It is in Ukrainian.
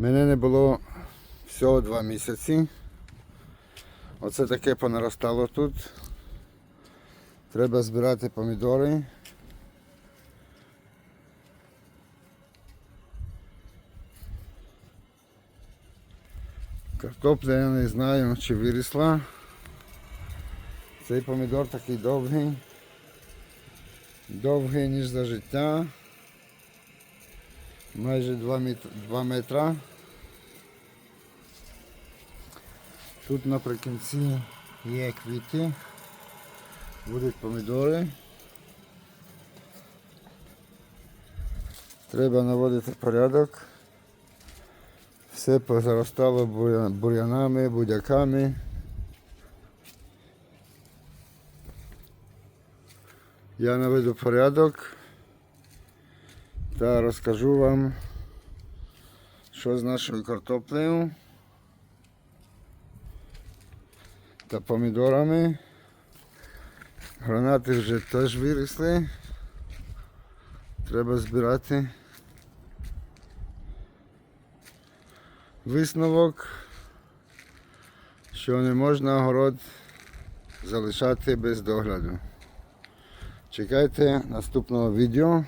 Мене не було всього два місяці. Оце таке понаростало тут. Треба збирати помідори. Картопля я не знаю, чи вирісла. Цей помідор такий довгий. Довгий, ніж за життя. Майже 2 метра. 2 метра. Тут наприкінці є квіти. Будуть помідори. Треба наводити порядок. Все позаростало бур'янами, будяками. Я наведу порядок та розкажу вам, що з нашою картоплею та помідорами. Гранати вже теж виросли. Треба збирати. Висновок, що не можна город залишати без догляду. Чекайте наступного відео.